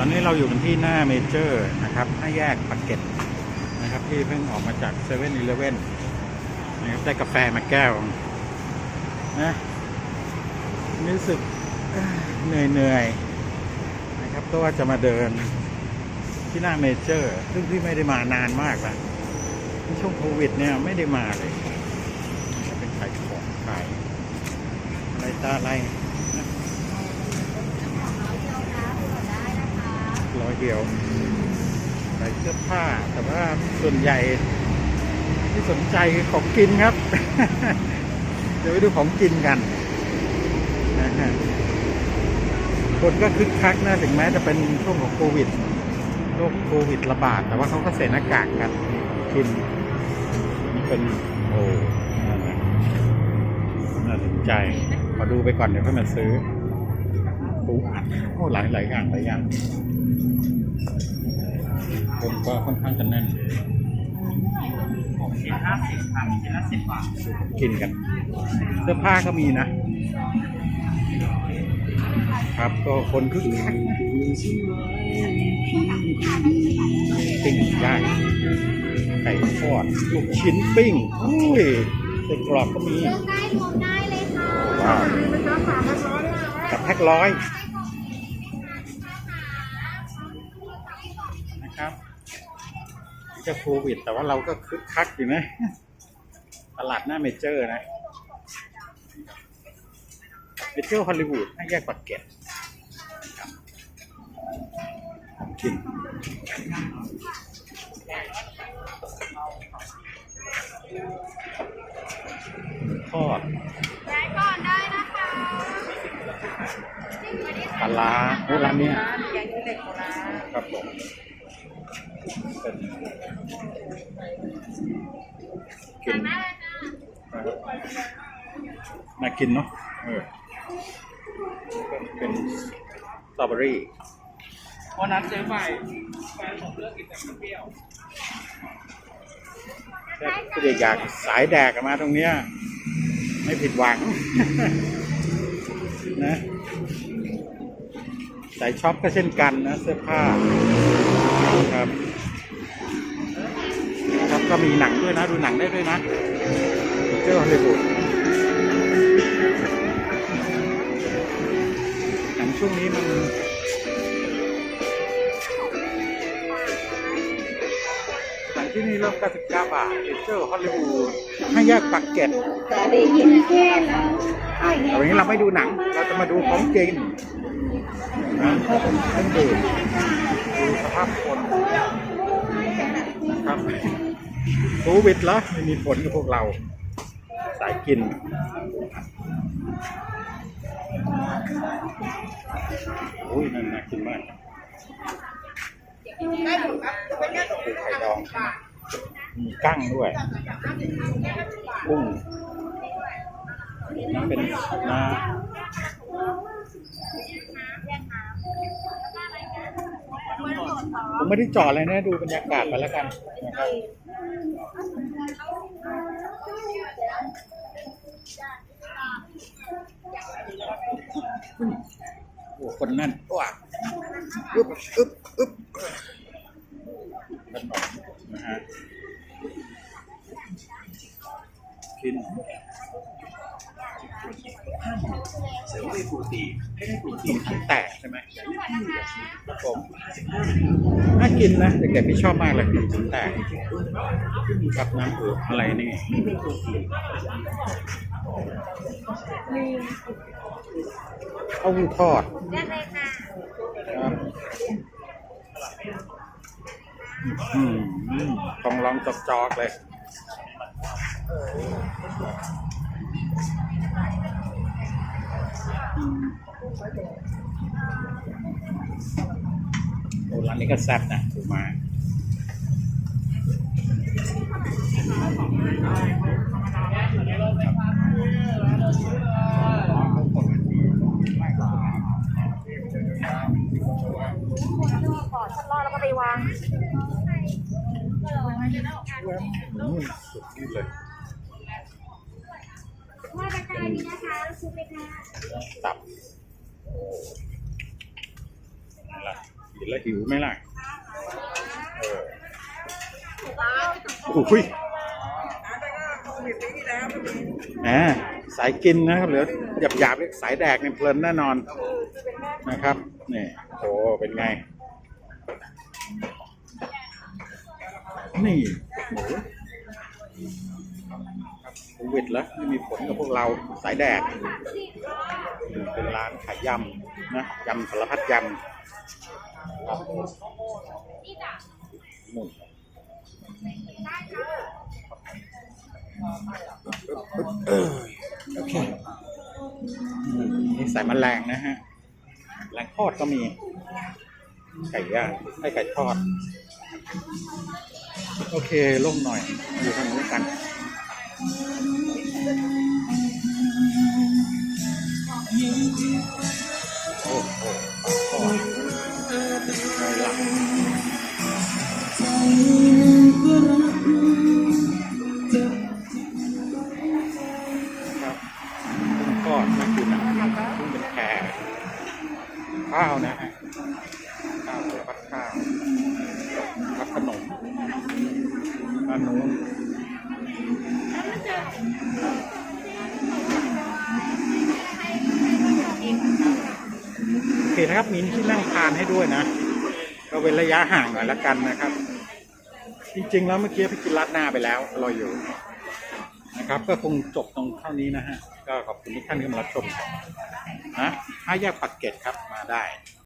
อนนี้เราอยู่กันที่หน้าเมเจอร์นะครับห้าแยกปากเกร็ดนะครับที่เพิ่งออกมาจากเซเว่นอีเลฟเว่นนะครับได้กาแฟมาแก้วนะรู้สึกเหนื่อยเหนื่อยๆนะครับก็ว่าจะมาเดินที่หน้าเมเจอร์ ซึ่งที่ไม่ได้มานานมากล้วในช่วงโควิดเนี่ยไม่ได้มาเลยเป็นขายของขายอะไรตาอะไรนะร้อย เดียวขายเสื้อผ้า แต่ว่าส่วนใหญ่ที่สนใจคือของกินครับ เดี๋ยวไปดูของกินกันนะฮะคนก็คึกคักนะถึงแม้จะเป็นช่วงของโควิดโรคโควิดระบาด แต่ว่าเขาก็ใส่หน้ากากกันกินนี่เป็นโอ้นั่นนะน่าสนใจมาดูไปก่อนเดี๋ยวค่อยมาซื้อปูอัดโอ้หลายหลายอย่างหลายอย่าง คนก็ค่อนข้างจะแน่นชิ้นห้าสิบค่ะมีชิ้นละสิบบาทกินกัน เสื้อผ้าก็มีนะ ครับก็คนคึกคักนะปิ้งย่างไก่ทอดลูกชิ้นปิ้งอุ้ยไส้กรอกก็มีเลือกได้รวมได้เลยค่ะว้าวกับแพ็คร้อย จะโควิด แต่ว่าเราก็คึกคักอยู่นะตลาดหน้าเมเจอร์นะไปเที่ยวฮอลลีวูดให้แยกปากเกร็ดครับของกินหมูทอดได้ก่อนได้นะคะปลาร้าโอ้ร้านเนี้ยแกงเด็กโบราณครับผม เป็นกินน่ากินเนาะเออเป็นสตรอเบอรี่วันนั้นเจ๊ใหม่แฟนผมเลือกกินแต่เปรี้ยวถ้าอยากสายแดกกันมาตรงเนี้ยไม่ผิดหวัง นะสายช็อปก็เช่นกันนะเสื้อผ้าครับครับ ก็มีหนังด้วยนะ ดูหนังได้ด้วยนะเจ้าฮอลลีวูดหนังช่วงนี้มันหนังที่นี่เริ่ม99บาทเจ้าฮอลลีวูดให้แยกปักเก็ตแต่ได้ยินแค่นั้นแต่วันนี้เราไม่ดูหนัง เราจะมาดูของกินนะเครื่องดื่มดูสภาพคนครับ โควิดเหรอไม่มีผลกับพวกเรา สายกิน โอ้ยนั่นน่ากินมากคือไข่ดองใช่ไหมมีกั้งด้วยกุ้งน้ำเป็นน้าผม ไม่ได้จอดเลยนะ ดูบรรยากาศไปแล้วกันนะครับโอ้คนนั่นว้าอึ๊บอึ๊บอึ๊บขนมนะฮะกินเซลล์ไม่ปกติให้ได้ปกขตินมถังแตกใช่ไหมครับ ผมน่ากินนะเด็กๆที่ชอบมากเลยขนมถังแตกกับน้ำอืออะไรนี่เต้าหู้ทอดได้เลยค่ะครับอืมต้องลองจอกๆเลย โอ้ร้านนี้ก็แซ่บนะถูกมาขอชัดรอแล้วก็ไปวางอืมสุดนี่เลยมาตะกายนี้นะคะซุปเลยค่ะตับ ละดีแล้วหิวไหมล่ะเออโอ้ยอ่าสายกินนะครับเหลือหยาบหยาบๆสายแดกเนี่ยเพลินแน่นอนนะครับนี่โอ้เป็นไง นี่หมูครับโควิดแล้วไม่มีผลกับพวกเราสายแดกนี่ เป็นร้านขายยำนะยำสารพัดยำครับหมุนเออโอเคอืมนี่ใส่แมลงนะฮะแมลงทอดก็มี ไก่ย่างให้ไก่ทอด โอเคล่มหน่อย อยู่ทางนู้นกัน ด้านนู้นโอเคนะครับมีที่นั่งทานให้ด้วยนะ ก็เว้นระยะห่างหน่อยละกันนะครับ จริงๆ แล้วเมื่อกี้พี่กินรัดหน้าไปแล้วอร่อยอยู่นะครับ ก็คงจบตรงเท่านี้นะฮะ ก็ขอบคุณทุกท่านที่มารับชมนะห้าแยกปักเกร็ดครับมาได้